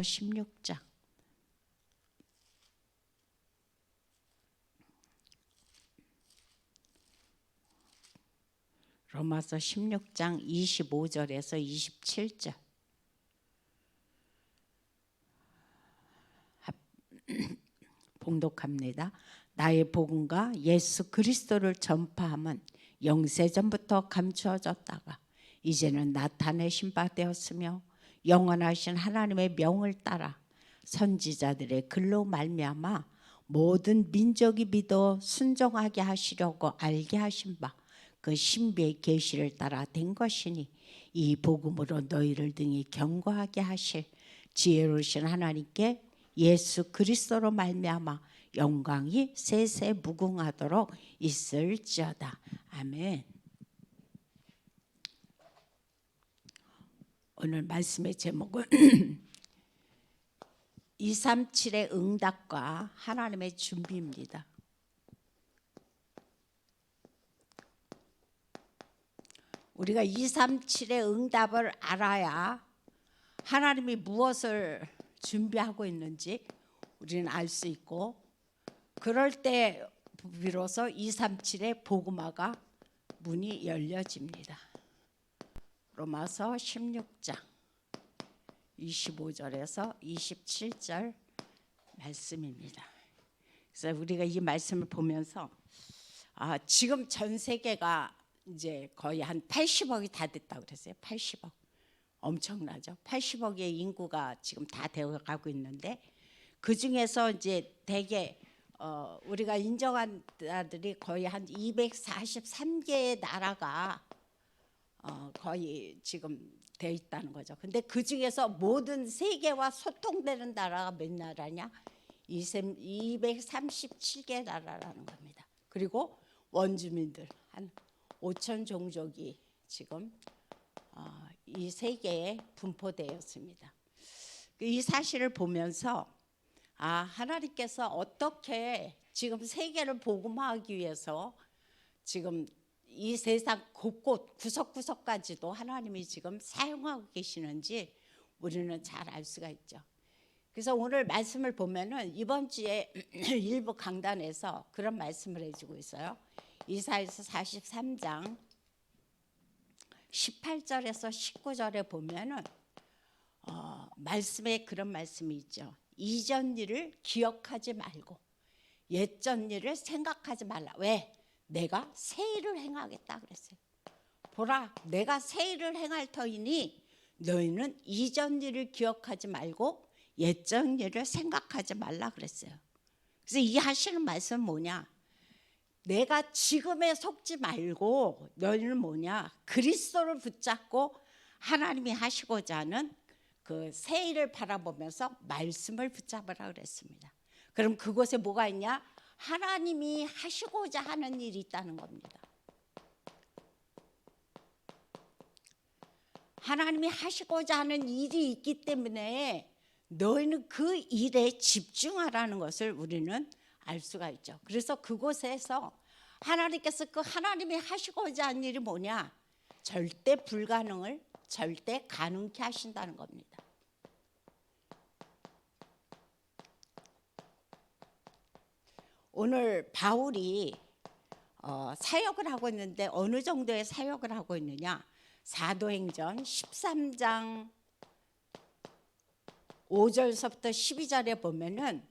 16장 로마서 16장 25절에서 27절 봉독합니다. 나의 복음과 예수 그리스도를 전파함은 영세전부터 감추어졌다가 이제는 나타내신 바 되었으며 영원하신 하나님의 명을 따라 선지자들의 글로 말미암아 모든 민족이 믿어 순종하게 하시려고 알게 하신 바 그 신비의 계시를 따라 된 것이니 이 복음으로 너희를 등이 경고하게 하실 지혜로우신 하나님께 예수 그리스도로 말미암아 영광이 세세 무궁하도록 있을지어다. 아멘. 오늘 말씀의 제목은 237의 응답과 하나님의 준비입니다. 우리가 237의 응답을 알아야 하나님이 무엇을 준비하고 있는지 우리는 알 수 있고 그럴 때 비로소 237의 복음화가 문이 열려집니다. 로마서 16장 25절에서 27절 말씀입니다. 그래서 우리가 이 말씀을 보면서 아, 지금 전 세계가 이제 거의 한 80억이 다 됐다고 그랬어요. 80억. 엄청나죠. 80억의 인구가 지금 다 되어 가고 있는데 그 중에서 이제 대개 어, 우리가 인정한 나들이 거의 한 243개의 나라가 어, 거의 지금 돼 있다는 거죠. 근데 그 중에서 모든 세계와 소통되는 나라가 몇 나라냐? 237개 나라라는 겁니다. 그리고 원주민들 한 5천 종족이 지금 어, 이 세계에 분포되었습니다. 이 사실을 보면서 아 하나님께서 어떻게 지금 세계를 복음화하기 위해서 지금 이 세상 곳곳 구석구석까지도 하나님이 지금 사용하고 계시는지 우리는 잘 알 수가 있죠. 그래서 오늘 말씀을 보면은 이번 주에 일부 강단에서 그런 말씀을 해주고 있어요. 이사에서 43장 18절에서 19절에 보면은 어, 말씀에 그런 말씀이 있죠. 이전 일을 기억하지 말고 옛전 일을 생각하지 말라. 왜? 내가 새 일을 행하겠다 그랬어요. 보라, 내가 새 일을 행할 터이니 너희는 이전 일을 기억하지 말고 옛전 일을 생각하지 말라 그랬어요. 그래서 이 하시는 말씀은 뭐냐? 내가 지금에 속지 말고 너희는 뭐냐? 그리스도를 붙잡고 하나님이 하시고자 하는 그새 일을 바라보면서 말씀을 붙잡으라 그랬습니다. 그럼 그곳에 뭐가 있냐? 하나님이 하시고자 하는 일이 있다는 겁니다. 하나님이 하시고자 하는 일이 있기 때문에 너희는 그 일에 집중하라는 것을 우리는 알 수가 있죠. 그래서 그곳에서 하나님께서 그 하나님이 하시고자 하는 일이 뭐냐? 절대 불가능을 절대 가능케 하신다는 겁니다. 오늘 바울이 어, 사역을 하고 있는데 어느 정도의 사역을 하고 있느냐? 사도행전 13장 5절서부터 12절에 보면은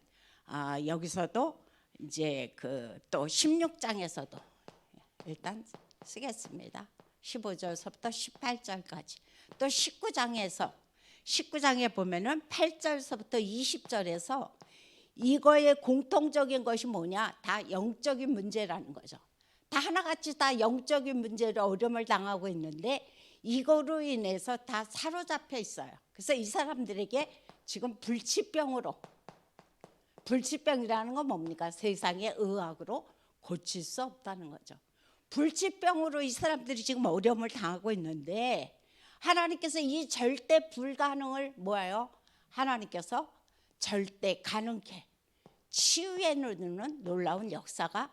아, 여기서도 이제 그 또 16장에서도 일단 쓰겠습니다. 15절서부터 18절까지. 또 19장에서 19장에 보면은 8절서부터 20절에서 이거의 공통적인 것이 뭐냐? 다 영적인 문제라는 거죠. 다 하나같이 다 영적인 문제로 어려움을 당하고 있는데 이거로 인해서 다 사로잡혀 있어요. 그래서 이 사람들에게 지금 불치병으로 불치병이라는 건 뭡니까? 세상의 의학으로 고칠 수 없다는 거죠. 불치병으로 이 사람들이 지금 어려움을 당하고 있는데 하나님께서 이 절대 불가능을 뭐예요? 하나님께서 절대 가능케 치유해 놓는 놀라운 역사가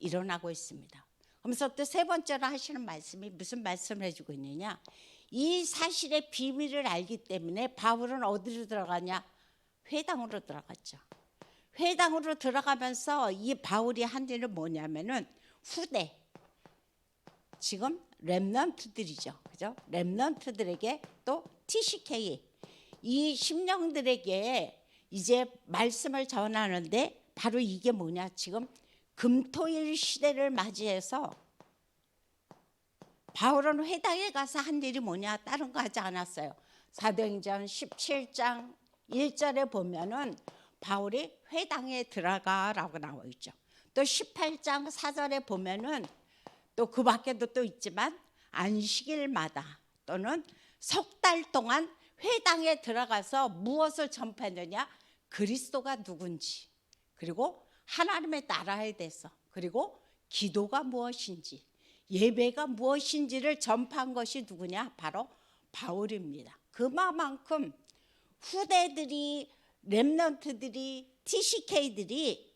일어나고 있습니다. 그러면서 또 세 번째로 하시는 말씀이 무슨 말씀을 해주고 있느냐? 이 사실의 비밀을 알기 때문에 바울은 어디로 들어가냐? 회당으로 들어갔죠. 회당으로 들어가면서 이 바울이 한 일은 뭐냐면은 후대 지금 렘넌트들이죠. 그죠? 렘넌트들에게 또 TCK 이 심령들에게 이제 말씀을 전하는데 바로 이게 뭐냐? 지금 금토일 시대를 맞이해서 바울은 회당에 가서 한 일이 뭐냐? 다른 거 하지 않았어요. 사도행전 17장 1절에 보면은 바울이 회당에 들어가라고 나와 있죠. 또 18장 4절에 보면은 또 그 밖에도 또 있지만 안식일마다 또는 석 달 동안 회당에 들어가서 무엇을 전파했느냐? 그리스도가 누군지 그리고 하나님의 나라에 대해서 그리고 기도가 무엇인지 예배가 무엇인지를 전파한 것이 누구냐? 바로 바울입니다. 그만큼 후대들이 렘넌트들이 TCK들이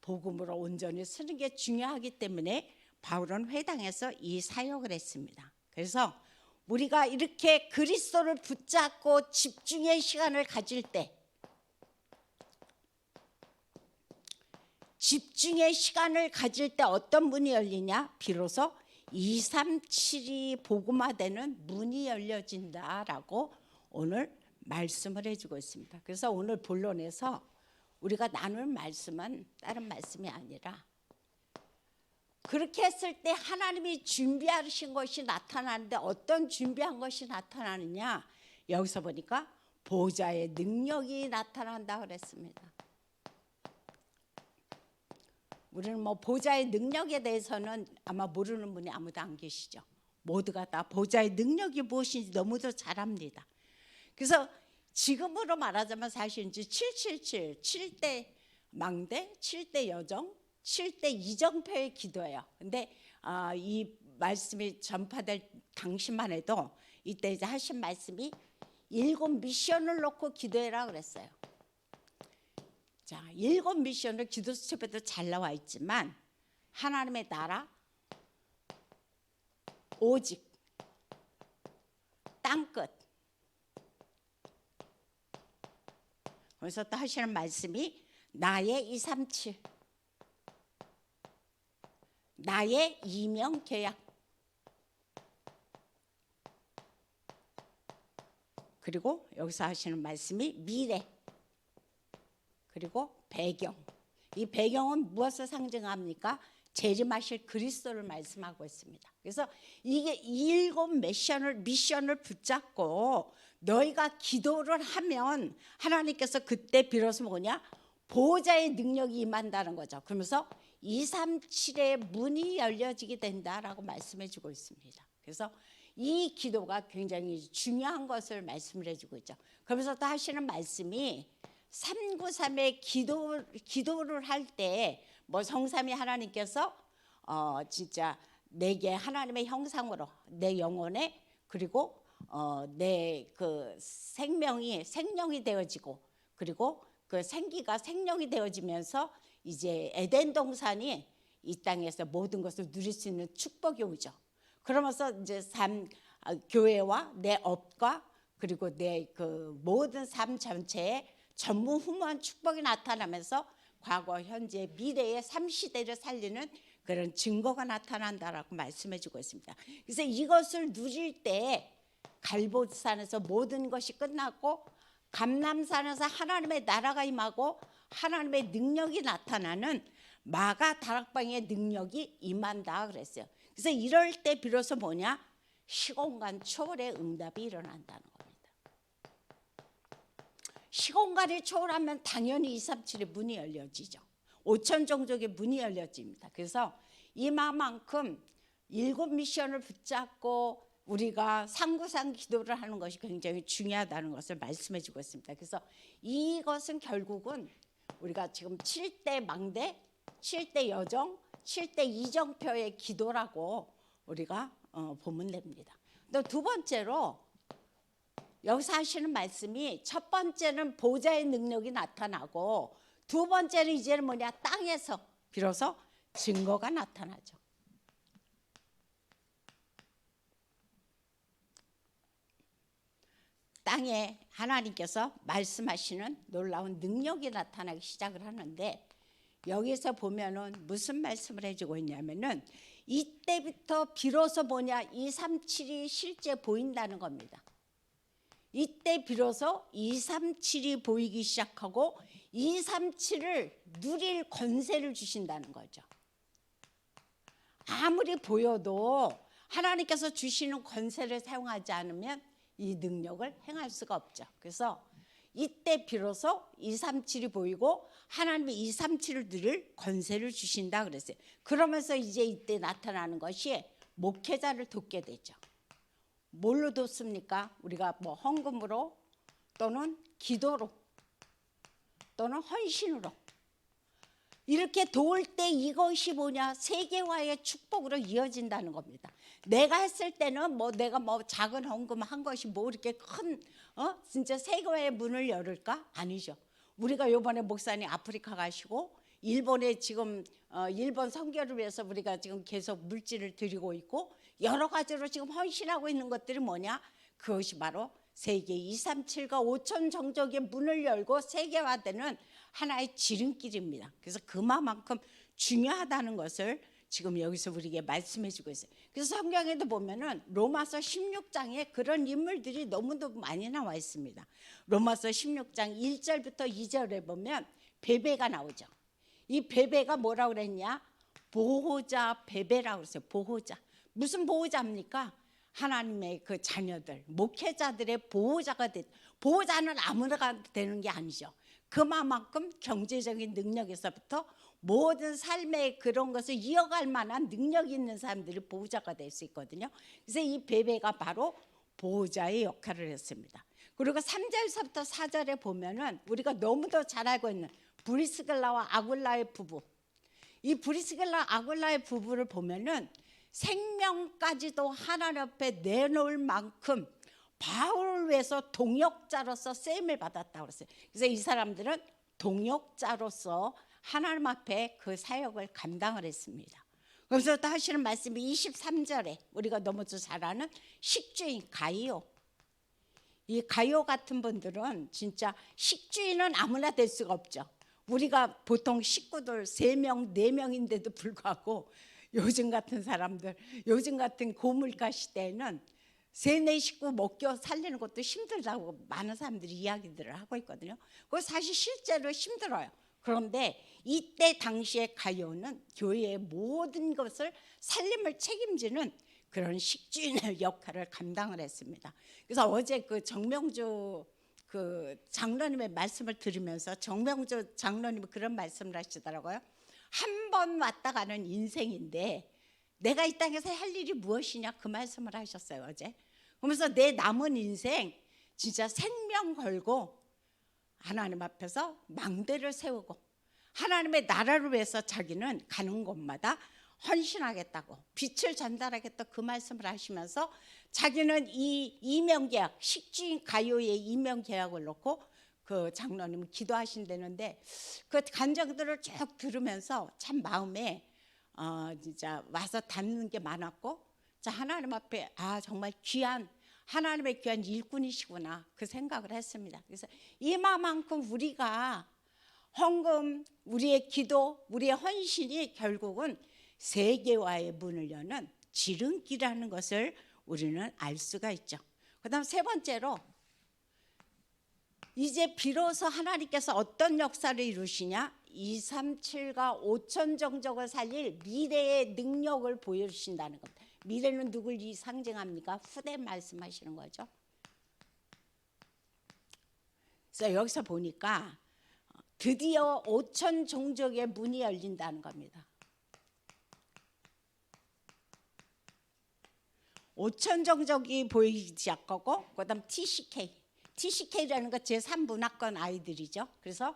복음으로 온전히 쓰는 게 중요하기 때문에 바울은 회당에서 이 사역을 했습니다. 그래서 우리가 이렇게 그리스도를 붙잡고 집중의 시간을 가질 때 집중의 시간을 가질 때 어떤 문이 열리냐? 비로소 237이 복음화되는 문이 열려진다라고 오늘 말씀을 해주고 있습니다. 그래서 오늘 본론에서 우리가 나눌 말씀은 다른 말씀이 아니라 그렇게 했을 때 하나님이 준비하신 것이 나타나는데 어떤 준비한 것이 나타나느냐? 여기서 보니까 보좌의 능력이 나타난다 그랬습니다. 우리는 뭐 보좌의 능력에 대해서는 아마 모르는 분이 아무도 안 계시죠. 모두가 다 보좌의 능력이 무엇인지 너무도 잘 압니다. 그래서 지금으로 말하자면 사실 이제 777, 7대 망대, 7대 여정, 7대 이정표의 기도예요. 근데 아, 이 말씀이 전파될 당시만 해도 이때 이제 하신 말씀이 일곱 미션을 놓고 기도해라 그랬어요. 자, 일곱 미션을 기도 수첩에도 잘 나와 있지만 하나님의 나라 오직 땅끝 그래서 또 하시는 말씀이 나의 237 나의 이명 계약 그리고 여기서 하시는 말씀이 미래 그리고 배경. 이 배경은 무엇을 상징합니까? 재림하실 그리스도를 말씀하고 있습니다. 그래서 이게 일곱 미션을 미션을 붙잡고 너희가 기도를 하면 하나님께서 그때 비로소 뭐냐? 보호자의 능력이 임한다는 거죠. 그러면서 237의 문이 열려지게 된다라고 말씀해 주고 있습니다. 그래서 이 기도가 굉장히 중요한 것을 말씀을 해주고 있죠. 그러면서 또 하시는 말씀이 393의 기도 기도를 할 때 뭐 성삼위 하나님께서 어 진짜 내게 하나님의 형상으로 내 영혼에 그리고 어 내 그 생명이 생명이 되어지고 그리고 그 생기가 생명이 되어지면서 이제 에덴 동산이 이 땅에서 모든 것을 누릴 수 있는 축복이 오죠. 그러면서 이제 삶 아, 교회와 내 업과 그리고 내 그 모든 삶 전체에 전무후무한 축복이 나타나면서 과거, 현재, 미래의 삼 시대를 살리는 그런 증거가 나타난다라고 말씀해주고 있습니다. 그래서 이것을 누릴 때 갈보산에서 모든 것이 끝났고 감남산에서 하나님의 나라가 임하고 하나님의 능력이 나타나는 마가 다락방의 능력이 임한다 그랬어요. 그래서 이럴 때 비로소 뭐냐 시공간 초월의 응답이 일어난다는 겁니다. 시공간이 초월하면 당연히 237의 문이 열려지죠. 5천 종족의 문이 열려집니다. 그래서 이만큼 일곱 미션을 붙잡고 우리가 상구상 기도를 하는 것이 굉장히 중요하다는 것을 말씀해 주고 있습니다. 그래서 이것은 결국은 우리가 지금 7대 망대, 7대 여정, 7대 이정표의 기도라고 우리가 어, 보면 됩니다. 또 두 번째로 여기서 하시는 말씀이 첫 번째는 보좌의 능력이 나타나고 두 번째는 이제는 뭐냐 땅에서 비로소 증거가 나타나죠. 땅에 하나님께서 말씀하시는 놀라운 능력이 나타나기 시작을 하는데 여기서 보면은 무슨 말씀을 해주고 있냐면은 이때부터 비로소 뭐냐 237이 실제 보인다는 겁니다. 이때 비로소 237이 보이기 시작하고 237을 누릴 권세를 주신다는 거죠. 아무리 보여도 하나님께서 주시는 권세를 사용하지 않으면 이 능력을 행할 수가 없죠. 그래서 이때 비로소 237이 보이고 하나님이 237을 누릴 권세를 주신다 그랬어요. 그러면서 이제 이때 나타나는 것이 목회자를 돕게 되죠. 뭘로 돕습니까? 우리가 뭐 헌금으로 또는 기도로 또는 헌신으로 이렇게 도울 때 이것이 뭐냐 세계화의 축복으로 이어진다는 겁니다. 내가 했을 때는 뭐 내가 뭐 작은 헌금 한 것이 뭐 이렇게 큰 어? 진짜 세계화의 문을 열을까? 아니죠. 우리가 요번에 목사님 아프리카 가시고 일본에 지금 어, 일본 선교를 위해서 우리가 지금 계속 물질을 드리고 있고 여러 가지로 지금 헌신하고 있는 것들이 뭐냐? 그것이 바로 세계 237과 5천 정적의 문을 열고 세계화되는 하나의 지름길입니다. 그래서 그만큼 중요하다는 것을 지금 여기서 우리에게 말씀해 주고 있어요. 그래서 성경에도 보면은 로마서 16장에 그런 인물들이 너무도 많이 나와 있습니다. 로마서 16장 1절부터 2절에 보면 베베가 나오죠. 이 베베가 뭐라고 그랬냐? 보호자 베베라고 그랬어요. 보호자. 무슨 보호자입니까? 하나님의 그 자녀들, 목회자들의 보호자가 돼. 보호자는 아무나 되는 게 아니죠. 그만큼 경제적인 능력에서부터 모든 삶의 그런 것을 이어갈 만한 능력 있는 사람들이 보호자가 될 수 있거든요. 그래서 이 베베가 바로 보호자의 역할을 했습니다. 그리고 3절서부터 4절에 보면은 우리가 너무도 잘 알고 있는 브리스글라와 아굴라의 부부. 이 브리스글라 아굴라의 부부를 보면은 생명까지도 하나님 앞에 내놓을 만큼 바울을 위해서 동역자로서 쓰임을 받았다고 그랬어요. 그래서 이 사람들은 동역자로서 하나님 앞에 그 사역을 감당을 했습니다. 그래서 또 하시는 말씀이 23절에 우리가 너무도 잘 아는 식주인 가이오. 이 가이오 같은 분들은 진짜 식주인은 아무나 될 수가 없죠. 우리가 보통 식구들 세 명, 네 명인데도 불구하고 요즘 같은 사람들, 요즘 같은 고물가 시대에는 세네 식구 먹여 살리는 것도 힘들다고 많은 사람들이 이야기들을 하고 있거든요. 그거 사실 실제로 힘들어요. 그런데 이때 당시에 가요는 교회의 모든 것을 살림을 책임지는 그런 식주인의 역할을 감당을 했습니다. 그래서 어제 그 정명주 그 장로님의 말씀을 들으면서 정명주 장로님이 그런 말씀을 하시더라고요. 한 번 왔다 가는 인생인데 내가 이 땅에서 할 일이 무엇이냐 그 말씀을 하셨어요 어제. 그러면서 내 남은 인생 진짜 생명 걸고 하나님 앞에서 망대를 세우고 하나님의 나라를 위해서 자기는 가는 곳마다 헌신하겠다고 빛을 전달하겠다 그 말씀을 하시면서 자기는 이 이명 계약 식주인 가요의 이명 계약을 놓고 그 장로님 기도하신다는데 그 간정들을 쭉 들으면서 참 마음에 어 진짜 와서 닿는 게 많았고 자 하나님 앞에 아 정말 귀한 하나님의 귀한 일꾼이시구나 그 생각을 했습니다. 그래서 이마만큼 우리가 헌금, 우리의 기도, 우리의 헌신이 결국은 세계화의 문을 여는 지름길이라는 것을 우리는 알 수가 있죠. 그다음 세 번째로 이제 비로소 하나님께서 어떤 역사를 이루시냐? 2, 3, 7과 5천 정적을 살릴 미래의 능력을 보여주신다는 겁니다. 미래는 누굴 상징합니까? 후대 말씀하시는 거죠. 그래서 여기서 보니까 드디어 5천 종족의 문이 열린다는 겁니다. 5천 종족이 보이기 시작하고 그다음 TCK, TCK라는 것 제3문화권 아이들이죠. 그래서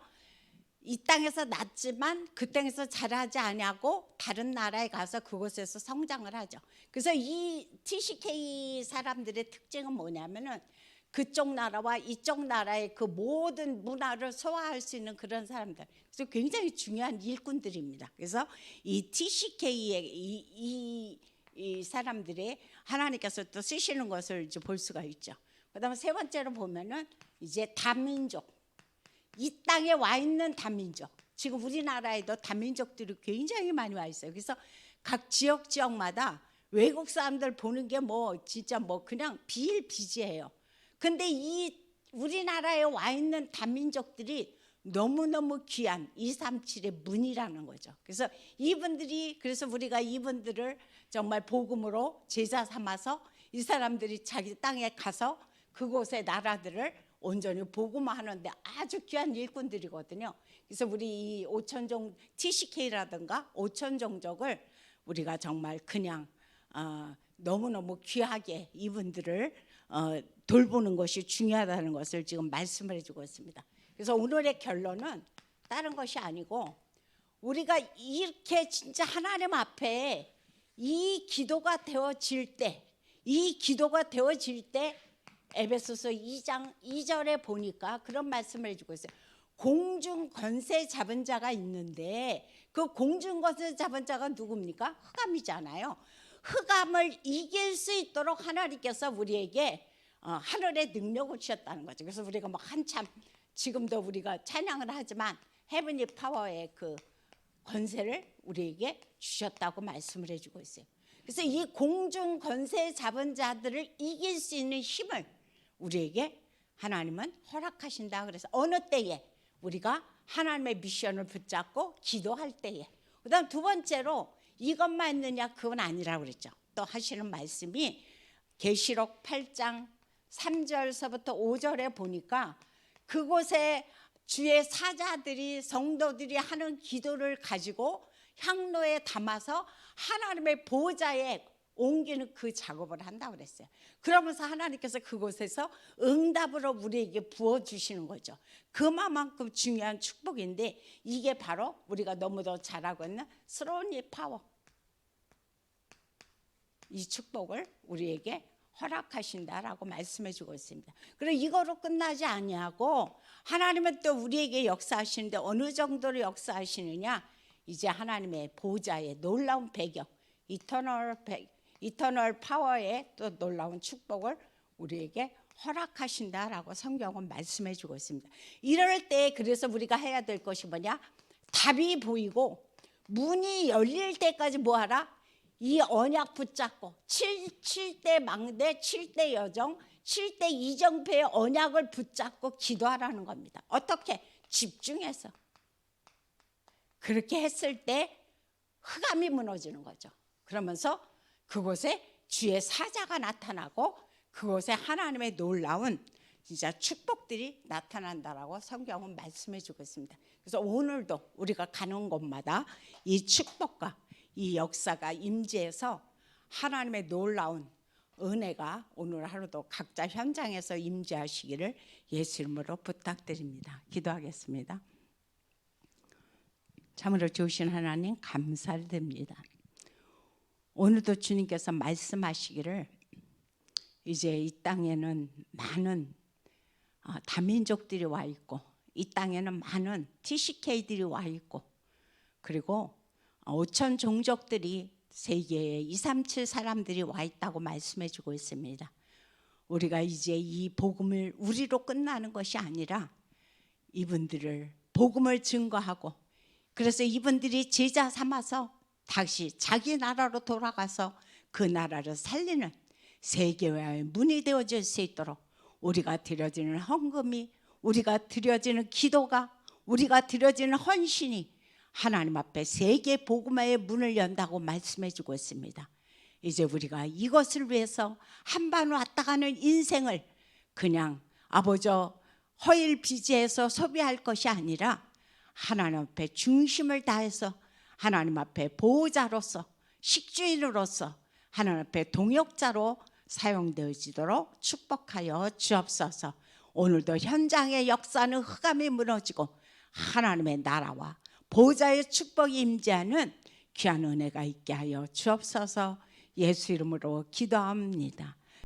이 땅에서 낳지만 그 땅에서 자라지 아니하고 다른 나라에 가서 그곳에서 성장을 하죠. 그래서 이 TCK 사람들의 특징은 뭐냐면은 그쪽 나라와 이쪽 나라의 그 모든 문화를 소화할 수 있는 그런 사람들. 그래서 굉장히 중요한 일꾼들입니다. 그래서 이 TCK의 이, 이, 이 사람들의 하나님께서 또 쓰시는 것을 이제 볼 수가 있죠. 그다음에 세 번째로 보면은 이제 다민족 이 땅에 와 있는 다민족 지금 우리나라에도 다민족들이 굉장히 많이 와 있어요. 그래서 각 지역 지역마다 외국 사람들 보는 게 뭐 진짜 뭐 그냥 비일비재해요. 근데 이 우리나라에 와 있는 다민족들이 너무너무 귀한 237의 문이라는 거죠. 그래서 이분들이 그래서 우리가 이분들을 정말 복음으로 제자 삼아서 이 사람들이 자기 땅에 가서 그곳의 나라들을 온전히 복음화하는데 아주 귀한 일꾼들이거든요. 그래서 우리 이 오천종 TCK라든가 오천종족을 우리가 정말 그냥 어, 너무너무 귀하게 이분들을 어, 돌보는 것이 중요하다는 것을 지금 말씀을 해주고 있습니다. 그래서 오늘의 결론은 다른 것이 아니고 우리가 이렇게 진짜 하나님 앞에 이 기도가 되어질 때, 이 기도가 되어질 때 에베소서 2장 2절에 보니까 그런 말씀을 해주고 있어요. 공중 권세 잡은 자가 있는데 그 공중 권세 잡은 자가 누굽니까? 흑암이잖아요. 흑암을 이길 수 있도록 하나님께서 우리에게 어, 하늘의 능력을 주셨다는 거죠. 그래서 우리가 막 한참 지금도 우리가 찬양을 하지만 헤븐리 파워의 그 권세를 우리에게 주셨다고 말씀을 해주고 있어요. 그래서 이 공중 권세 잡은 자들을 이길 수 있는 힘을 우리에게 하나님은 허락하신다. 그래서 어느 때에 우리가 하나님의 미션을 붙잡고 기도할 때에. 그다음 두 번째로 이것만 있느냐 그건 아니라고 그랬죠. 또 하시는 말씀이 계시록 8장 3절서부터 5절에 보니까 그곳에 주의 사자들이 성도들이 하는 기도를 가지고 향로에 담아서 하나님의 보호자에 옮기는 그 작업을 한다고 그랬어요. 그러면서 하나님께서 그곳에서 응답으로 우리에게 부어 주시는 거죠. 그만큼 중요한 축복인데 이게 바로 우리가 너무도 잘하고 있는 스로니 파워. 이 축복을 우리에게 허락하신다라고 말씀해 주고 있습니다. 그리고 이거로 끝나지 아니하고 하나님은 또 우리에게 역사하시는데 어느 정도로 역사하시느냐? 이제 하나님의 보좌의 놀라운 배경, 이터널 배, 이터널 파워의 또 놀라운 축복을 우리에게 허락하신다라고 성경은 말씀해 주고 있습니다. 이럴 때 그래서 우리가 해야 될 것이 뭐냐? 답이 보이고 문이 열릴 때까지 뭐 하라? 이 언약 붙잡고 7, 7대 망대, 7대 여정, 7대 이정표의 언약을 붙잡고 기도하라는 겁니다. 어떻게? 집중해서. 그렇게 했을 때 흑암이 무너지는 거죠. 그러면서 그곳에 주의 사자가 나타나고 그곳에 하나님의 놀라운 진짜 축복들이 나타난다라고 성경은 말씀해 주고 있습니다. 그래서 오늘도 우리가 가는 곳마다 이 축복과 이 역사가 임재해서 하나님의 놀라운 은혜가 오늘 하루도 각자 현장에서 임재하시기를 예수 이름으로 부탁드립니다. 기도하겠습니다. 참으로 좋으신 하나님 감사를 드립니다. 오늘도 주님께서 말씀하시기를 이제 이 땅에는 많은 어, 다민족들이 와 있고 이 땅에는 많은 TCK들이 와 있고 그리고 5천 종족들이 세계에 237 사람들이 와 있다고 말씀해 주고 있습니다. 우리가 이제 이 복음을 우리로 끝나는 것이 아니라 이분들을 복음을 증거하고 그래서 이분들이 제자 삼아서 다시 자기 나라로 돌아가서 그 나라를 살리는 세계화의 문이 되어질 수 있도록 우리가 드려지는 헌금이 우리가 드려지는 기도가 우리가 드려지는 헌신이 하나님 앞에 세계 복음화의 문을 연다고 말씀해 주고 있습니다. 이제 우리가 이것을 위해서 한반 왔다 가는 인생을 그냥 아버저 허일 비지에서 소비할 것이 아니라 하나님 앞에 중심을 다해서 하나님 앞에 보호자로서 식주인으로서 하나님 앞에 동역자로 사용되어지도록 축복하여 주옵소서. 오늘도 현장의 역사는 흑암이 무너지고 하나님의 나라와 보호자의 축복이 임재하는 귀한 은혜가 있게 하여 주옵소서. 예수 이름으로 기도합니다.